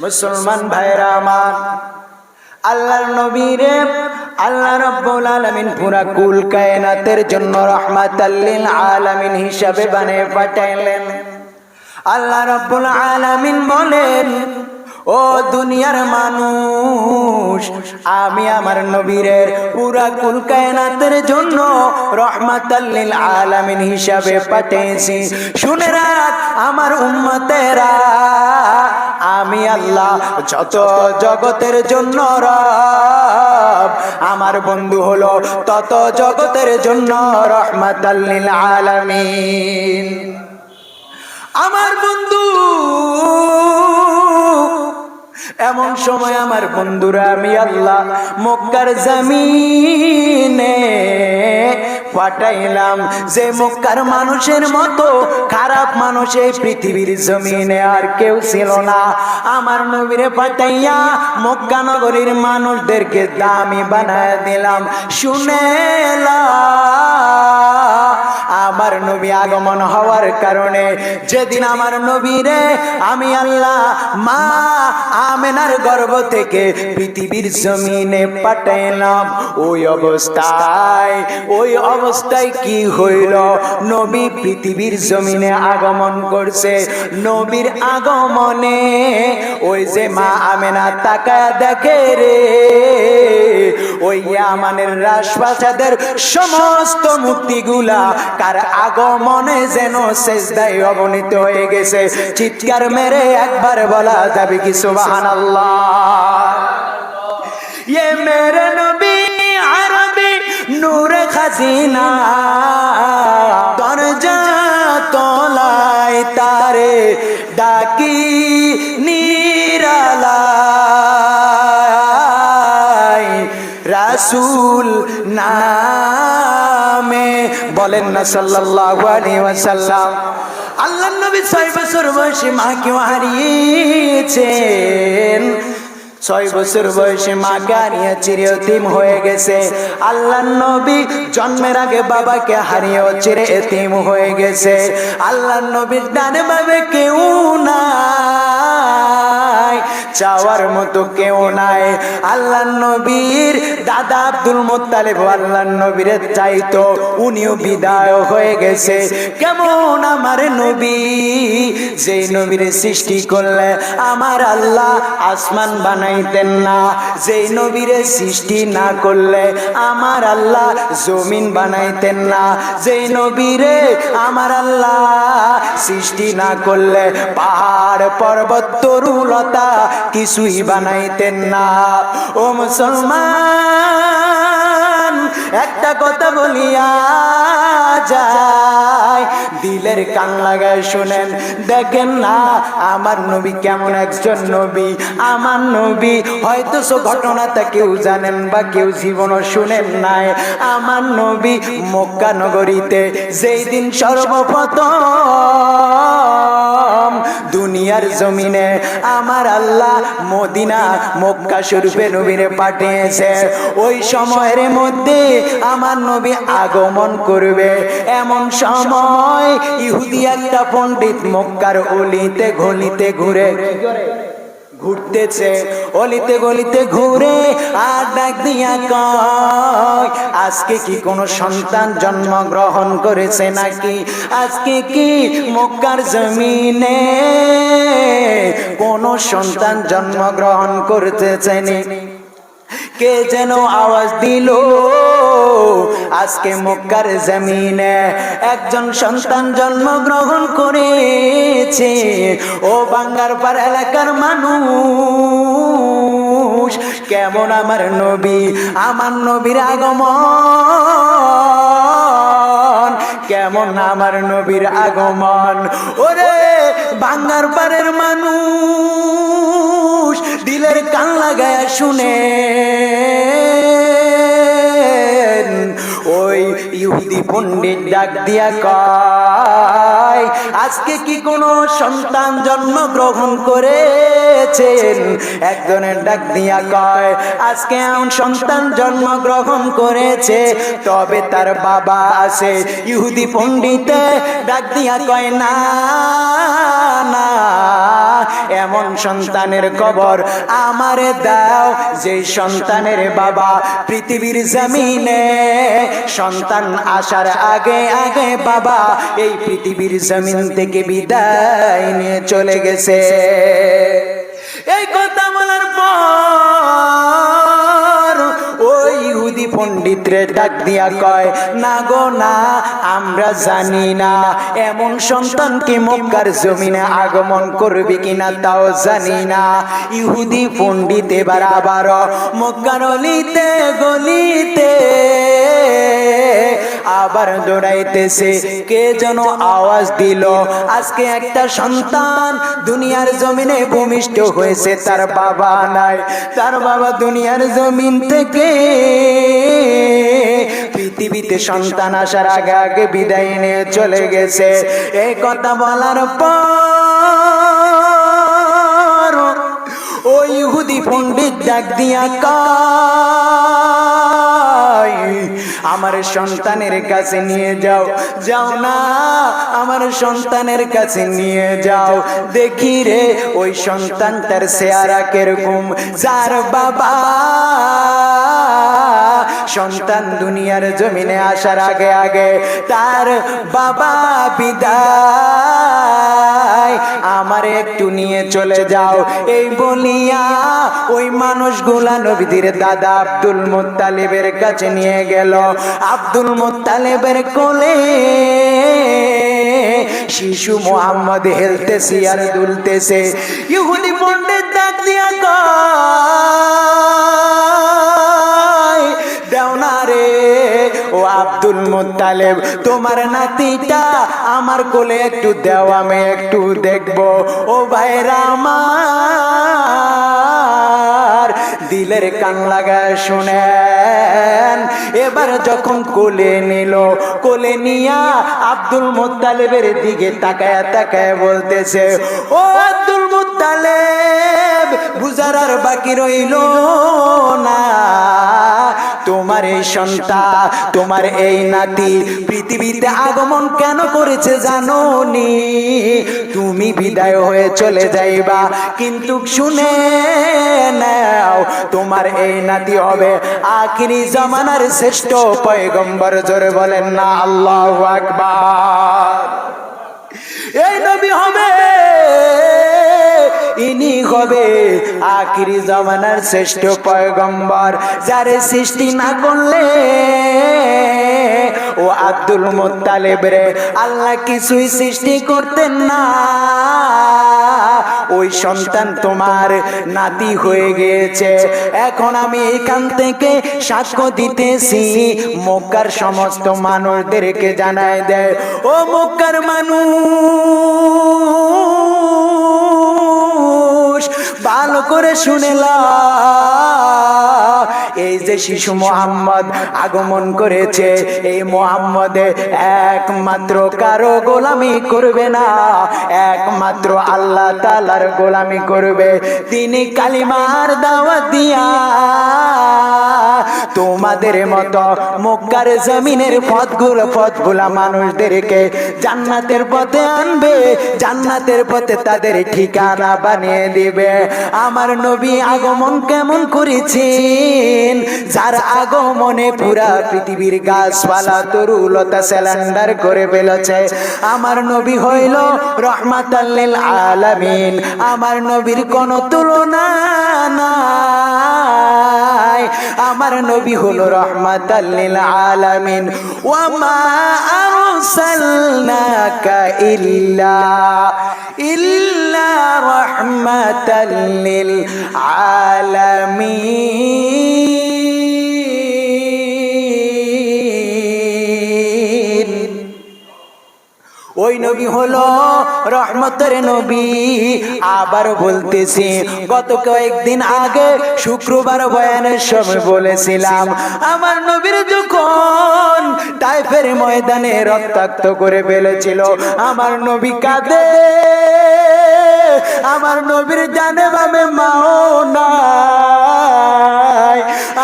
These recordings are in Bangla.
মুসলমান ভাইরা আমার, আল্লাহর নবীরে, আল্লাহ রাব্বুল আলামিন পুরা কুল কায়নাতের জন্য রাহমাতাল লিল আলামিন হিসাবে বানিয়ে পাঠাইলেন। আল্লাহ রাব্বুল আলামিন বলেন, ও দুনিয়ার মানুষ, আমি আমার নবীরের পুরা কুল কায়নাতের জন্য রহমাতাল লিল আলামিন হিসাবে পাঠিয়েছি। শুনে রাখ, আমার উম্মতেরা আল্লাহ, যত জগতের জন্য রব। আমার বন্ধু হলো তত জগতের জন্য রহমাতাল্লিল আলামিন। আমার বন্ধু, এমন সময় আমার বন্ধুরা আমি আল্লাহ মক্কার জামিনে পাঠাইলাম। যে মক্কার মানুষের মতো খারাপ মানুষ এই পৃথিবীর জমিনে আর কেউ ছিল না। আমার নবীরে পাঠাইয়া মক্কা নগরীর মানুষদেরকে দামি বানায় দিলাম। শুনেলা আমার নবী আগমন হওয়ার কারণে যেদিন আমার নবীরে আমি আল্লাহ, মা আমেনার গর্ভ থেকে পৃথিবীর জমিনে পাঠাইলাম। ওই অবস্থায় ওই অবস্থায় কি হইল? নবী পৃথিবীর জমিনে আগমন করছে। নবীর আগমনে ওই যে মা আমেনা তাকায় দেখে রে ওই আমানের রাজপ্রাসাদের সমস্ত মূর্তিগুলা কার আগমনে যেন শেষদায় অবনীত হয়ে গেছে চিৎকার মেরে একবার বলা যাবে কি সুবাহান ये मेरे नबी अरबी नूर खजीना দরজা তলায় তারে ডাকি নিরালায় রাসূল নামে বলেন না সাল্লাল্লাহু আলাইহি ওয়াসাল্লাম। আল্লাহ নবী ছয় বছর বয়সে মাকে হারিয়েছেন ছয় বছর বয়সে মা হারিয়ে চিরতিম হয়ে গেছে। আল্লাহ নবী জন্মের আগে বাবাকে হারিয়ে চিরে এতিম হয়ে গেছে। আল্লাহ নবীর ডানে বাবে কেউ নাই। চাওয়ার মতো কেউ নাই। আল্লাহ নবীর দাদা আব্দুল মোত্তালেব আল্লাহ নবীর চাইতো উনিও বিদায় হয়ে গেছে। কেমন আমার নবী? যেই নবীর সৃষ্টি করলে আমার আল্লাহ আসমান বানাইতেন না। যেই নবীর সৃষ্টি না করলে আমার আল্লাহ জমিন বানাইতেন না। যেই নবীরে আমার আল্লাহ সৃষ্টি না করলে পাহাড়, পর্বত, তরুলতা কিছুই বানাইতেন না। ও মুসলমান, একটা কথা বলিয়া যায়, দিলের কান লাগায় শুনেন, দেখেন না, আমার নবী কেমন একজন নবী, আমার নবী হয়তো সো ঘটনাটা কেউ জানেন বা কেউ জীবনও শুনেন নাই। আমার নবী মক্কা নগরীতে যেই দিন সর্বপ্রথম দুনিয়ার জমিনে আমার আল্লাহ মদিনা, মক্কা শরীফে নবীরে পাঠিয়েছে। ওই সময়ের মধ্যে আমার নবী আগমন করবে। এমন সময় ইহুদি একটা পণ্ডিত মক্কার অলিতে গলিতে ঘুরে ঘুরতেছে, অলিতে গলিতে ঘুরে আর ডাক দিয়া কয়, আজকে কি কোনো সন্তান জন্মগ্রহণ করেছে নাকি? আজকে কি মক্কার জমিনে কোন সন্তান জন্মগ্রহণ করতেছে নি কে যেন আওয়াজ দিল আজকে মক্কার জমিনে একজন সন্তান জন্মগ্রহণ করেছে। ও বাঙ্গার পার এলাকার মানুষ, কেমন আমার নবী, আমার নবীর আগমন? কেমন আমার নবীর আগমন? ওরে বাঙ্গার পারের মানুষ, দিলের কান লাগায় শুনে পণ্ডিত ডাক দিয়া কয়, আজকে কি কোনো সন্তান জন্মগ্রহণ করেছেন? একজনের ডাক দিয়া কয়, আজকে এমন সন্তান জন্মগ্রহণ করেছে, তবে তার বাবা আছে। ইহুদি পণ্ডিতে ডাক দিয়া কয়, না না। এমন সন্তানের কবর আমারে দাও। যে সন্তানের বাবা পৃথিবীর জমিনে সন্তান আসার আগে আগে বাবা এই পৃথিবীর জমিন থেকে বিদায় নিয়ে চলে গেছে। এই কথা বলার পর ইহুদি পণ্ডিত রে ডাক দিয়া কয়, না গো, না, আমরা জানি না। এমন সন্তান কি মক্কার জমিনে আগমন করবে কিনা তাও জানি না। ইহুদি পণ্ডিত এবার আবার মক্কার অলিতে, গলিতে আবার দৌড়াইতেছে। কে যেন আওয়াজ দিল, আজকে একটা সন্তান দুনিয়ার জমিনে ভূমিষ্ঠ হয়েছে, তার বাবা নাই। তার বাবা দুনিয়ার জমিন থেকে পৃথিবীতে সন্তান আসার আগে আগে বিদায় নিয়ে চলে গেছে। এই কথা বলার পর ওই ইহুদি পণ্ডিত ডাক দিয়া কয় আমার সন্তানের কাছে নিয়ে যাও। যাও না, আমার সন্তানের কাছে নিয়ে যাও। দেখি রে, ওই সন্তান তার সেয়ারা কেরকম? যার বাবা সন্তান দুনিয়ার জমিনে আসার আগে আগে তার বাবা বিদায়। আমার একটু নিয়ে চলে যাও। এই বলিয়া ওই মানুষগুলা নবীদের দাদা আব্দুল মুত্তালিবের কাছে নিয়ে গেল। আব্দুল মুত্তালিবের কোলে শিশু মোহাম্মদ হেলতেছি আর দুলতেছে। ইহুদি পণ্ডিত ডাক দিয়া আব্দুল মুত্তালেব, তোমার নাতিটা আমার কোলে একটু দেও, আমি একটু দেখব। ও ভাইরা আমার, দিলের কান লাগায় শুনেন। এবার যখন কোলে নিল, কোলে নিয়া আব্দুল মুত্তালেবের দিকে তাকায় তাকায় বলতেছে, ও আব্দুল মুত্তালেব, বুঝার আর বাকি রইল না। সন্তান, তোমার এই নাতি পৃথিবীতে আগমন কেন করেছে জানো নি তুমি বিদায় হয়ে চলে যাইবা, কিন্তু শুনে নাও, তোমার এই নাতি হবে আখিরি জামানার শ্রেষ্ঠ পয়গম্বর। জোরে বলেন না, আল্লাহ আকবার। এই নবী হবে ইনি হবে আখিরি জমানার শ্রেষ্ঠ পয়গম্বর, যারে সৃষ্টি না করলে ও আব্দুল মোত্তালেব রে, আল্লাহ কিছুই সৃষ্টি করতেন না। ওই সন্তান তোমার নাতি হয়ে গিয়েছে। এখন আমি এখান থেকে সাক্ষ্য দিতেছি, মক্কার সমস্ত মানুষদেরকে জানায় দেয় ও মক্কার মানুষ ভালো করে শুনেলা। এই যে শিশু মোহাম্মদ আগমন করেছে, এই মোহাম্মদে একমাত্র কারও গোলামি করবে না। একমাত্র আল্লাহ তালার গোলামি করবে। তিনি কালিমার দাওয়াত দিয়া তোমাদের মতো মক্কার জমিনের পথগুলো পথগুলা মানুষদেরকে জান্নাতের পথে আনবে, জান্নাতের পথে তাদের ঠিকানা বানিয়ে দিবে। আমার নবী আগমন কেমন করেছেন? যার আগমনে পুরা পৃথিবীর গাছপালা, তরুলতা সিলিন্ডার করে ফেলেছে। আমার নবী হইল রহমাতাল্লিল আলামিন। আমার নবীর কোনো তুলনা নাই। আমার নবী হলো রহমাতাল্লিল আলামিন। ওয়ামা আরসালনাকা ইল্লা ইল্লা রহমাতাল্লিল আলামিন। ওই নবী হলো রহমতের নবী। আবার বলতেছি, গত কয়েকদিন আগে শুক্রবার বয়ানের সময় বলেছিলাম, আমার নবীর যখন টাইফের ময়দানে রক্তাক্ত করে ফেলেছিল, আমার নবী কাঁদে। আমার নবীর জানে বাবে মাও নাই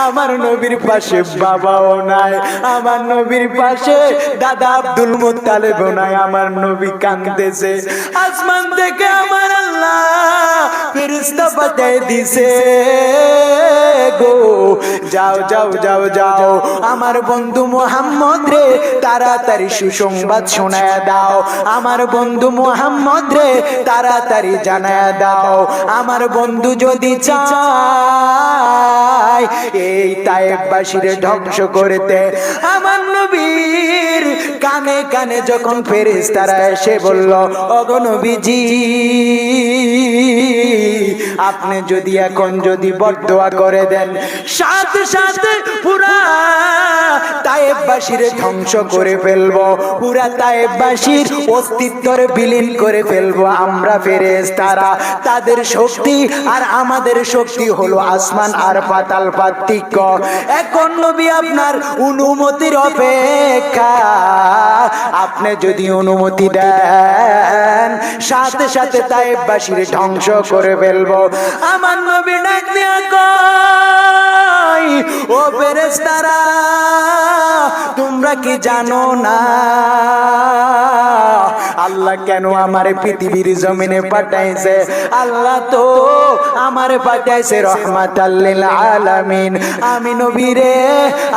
আমার নবী নবীর পাশে বাবাও নাই, আমার নবীর পাশে দাদা আব্দুল মুতালেব নাই, আমার নবী কান্দেছে। আসমান থেকে আমার আল্লাহ ফেরেশতা পাঠিয়ে দিছে। যাও যাও যাও যাও আমার বন্ধু মোহাম্মদ রে তাড়াতাড়ি সুসংবাদ শোনায় দাও। আমার বন্ধু মোহাম্মদ রে তাড়াতাড়ি জানায় দাও। আমার বন্ধু যদি চায় এই তায়েববাসীরে ধ্বংস করতে। আমার নবীর কানে কানে যখন ফেরেশতারা এসে বলল অগনবীজি আপনি যদি এখন যদি বদদোয়া করে দেন সাথে সাথে পুরা তায়েববাসীর ধ্বংস করে ফেলব, পুরা তায়েববাসীর অস্তিত্বরে বিলীন করে ফেলব। আমরা ফেরেশতারা, তাদের শক্তি আর আমাদের শক্তি হলো আসমান আর পাতাল পার্থক্য। এখন নবী আপনার অনুমতির অপেক্ষা। আপনি যদি অনুমতি দেন, সাথে সাথে তাইবাসীর ধ্বংস করে ফেলব। আমার নবী ডাক দিয়া কয় ও ফেরেশতারা তোমরা কি জানো না? আল্লাহ কেন আমার পৃথিবীর জমিনে পাঠাইছে? আল্লাহ তো আমার পাঠাইছে রহমাত আলামিন। আমি নবীরে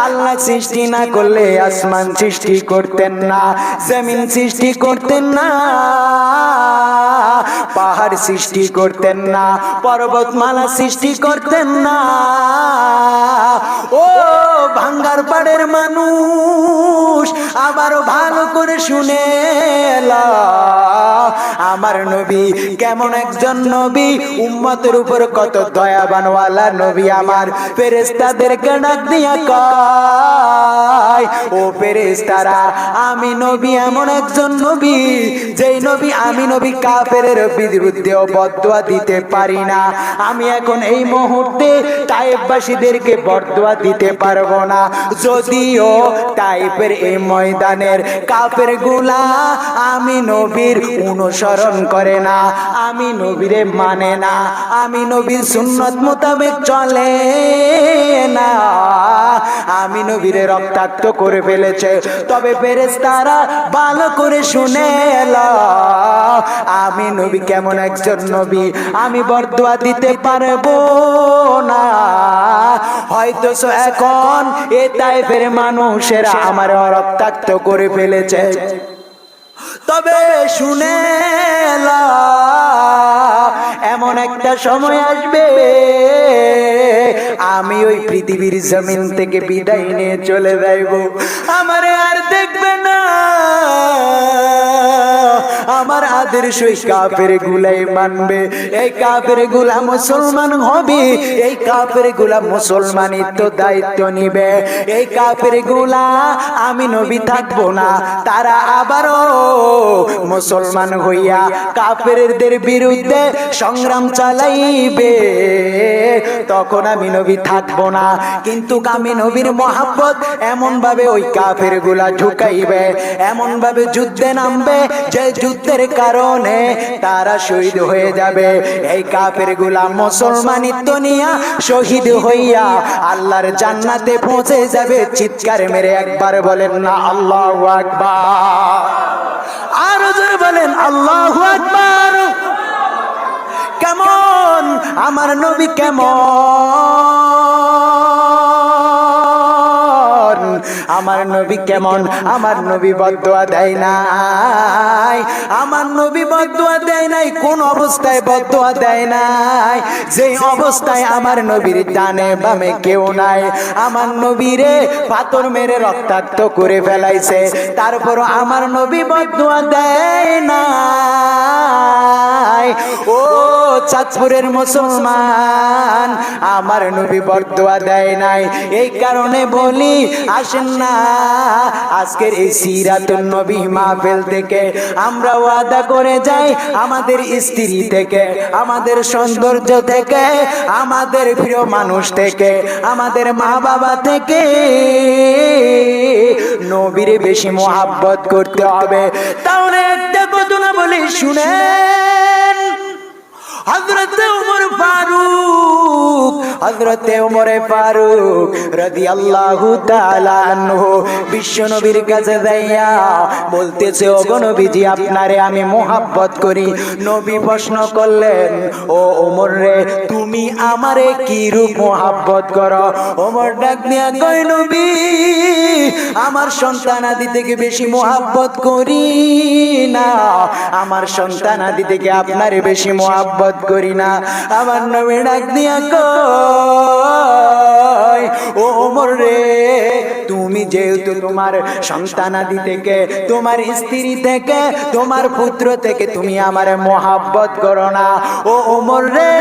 আল্লাহ সৃষ্টি না করলে আসমান সৃষ্টি করতেন না, জমিন সৃষ্টি করতেন না, পাহাড় সৃষ্টি করতেন না, পর্বতমালা সৃষ্টি করতেন না। ও ভাঙ্গার পাড়ের মানুষ, আবার ভালো করে শুনে লা। আমার নবী? কেমন একজন নবী? উম্মতের উপর কত দয়াবানওয়ালা নবী আমার? ফেরেস্তাদেরকে ডাক দিয়া কয়, ও ফেরেস্তারা আমি নবী এমন একজন নবী, যেই নবী আমি নবী কাফের বিরুদ্ধেও বদুয়া দিতে পারি না। আমি এখন এই মুহূর্তে টাইপবাসীদেরকে বদুয়া দিতে পারব না। যদিও টাইপের এই ময়দানের কাফেরগুলা আমি নবীর অনুসরণ করে না। আমি নবীরে মানে না। আমি নবীর সুন্নত মোতাবেক চলে না। আমি নবীরে রক্তাক্ত করে ফেলেছে। তবে ফেরেশতারা ভালো করে শুনে এলো আমি নবী কেমন একজন নবী? আমি বরদোয়া দিতে পারব না। হয়তো এখন এ তাইফের মানুষেরা আমার রক্তাক্ত করে ফেলেছে। তবে শুনে এমন একটা সময় আসবে। আমি ওই পৃথিবীর জমিন থেকে বিদায় নিয়ে চলে যাইব। আমারে আর দেখবে না। আমার আদর্শ কাফের গুলাই মানবে। এই কাফেরগুলা মুসলমান হবে। এই কাফেরগুলা মুসলমানিত্ব দায়িত্ব নিবে। এই কাফেরগুলা আমি নবী থাকব না। তারা আবারও মুসলমান হইয়া কাফেরদের বিরুদ্ধে সংগ্রাম চালাইবে। তখন আমি নবী থাকব না। কিন্তু আমি নবীর মহাব্বত এমন ভাবে ওই কাফেরগুলা ঢুকাইবে। এমন ভাবে যুদ্ধে নামবে। যে যুদ্ধের কারণে তারা শহীদ হয়ে যাবে। এই কাফেরগুলা মুসলমানিত্ব নিয়া শহীদ হইয়া আল্লাহর জান্নাতে পৌঁছে যাবে। চিৎকার মেরে একবার বলেন না, আল্লাহ আকবার। আরও বলেন, আল্লাহ আকবার। কেমন? আমার নবী কেমন? আমার নবী কেমন? আমার নবী বদুয়া দেয় নাই। আমার নবী বদুয়া দেয় নাই, কোন অবস্থায় বদুয়া দেয় নাই। যে অবস্থায় আমার নবীর ডানে বামে কেউ নাই। আমার নবীরে পাথর মেরে রক্তাক্ত করে ফেলাইছে। তারপর আমার নবী বদুয়া দেয় নাই। ও চাঁদপুরের মুসলমান, আমার নবী বরদোয়া দেয় নাই। এই কারণে বলি, আসেন না। আজকের এই নবী মাহফিল থেকে আমরা ওয়াদা করে যাই আমাদের স্ত্রী থেকে, আমাদের সৌন্দর্য থেকে, আমাদের প্রিয় মানুষ থেকে, আমাদের মা বাবা থেকে। নবীরে বেশি মোহাব্বত করতে হবে। তাহলে একটা ঘটনা বলি, শুনেন। হজরত উমর ফারুক, হযরতে ওমরে ফারুক রাদিয়াল্লাহু তাআলা আনহু বিশ্ব নবীর কাছে যাইয়া বলতেছে, ওগো নবীজি, আপনারে আমি মোহাব্বত করি। নবী প্রশ্ন করলেন, ও ওমর রে, তুমি আমারে কি রূপ মোহাব্বত করো? ওমর ডাক দিয়া কই নবী, আমার সন্তান আদি থেকে বেশি মোহাব্বত করি না। আমার সন্তান আদি থেকে আপনারে বেশি মোহাব্বত করি না আমার নবী ডাক দিয়া কই ও ওমর রে, তুমি যেহেতু তোমার সন্তান আদি থেকে, তোমার স্ত্রী থেকে, তোমার পুত্র থেকে তুমি আমার মোহাব্বত করো না ও ওমর রে,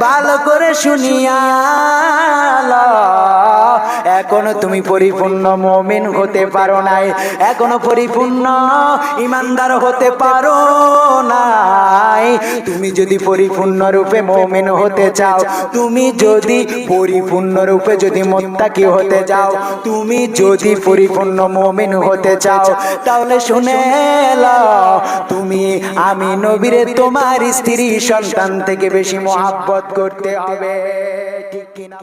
ভালো করে শুনিয়া। এখনও তুমি পরিপূর্ণ মমিন হতে পারো নাই। এখনও পরিপূর্ণ ইমানদার হতে পারো নাই। তুমি যদি পরিপূর্ণ রূপে মমিন হতে চাও, তুমি যদি পরিপূর্ণ রূপে যদি মোত্তাকি হতে চাও, তুমি যদি পরিপূর্ণ মমিন হতে চাও, তাহলে শুনে তুমি আমি নবীরে তোমার স্ত্রী সন্তান থেকে বেশি মোহাব্বত করতে হবে। ঠিক কিনা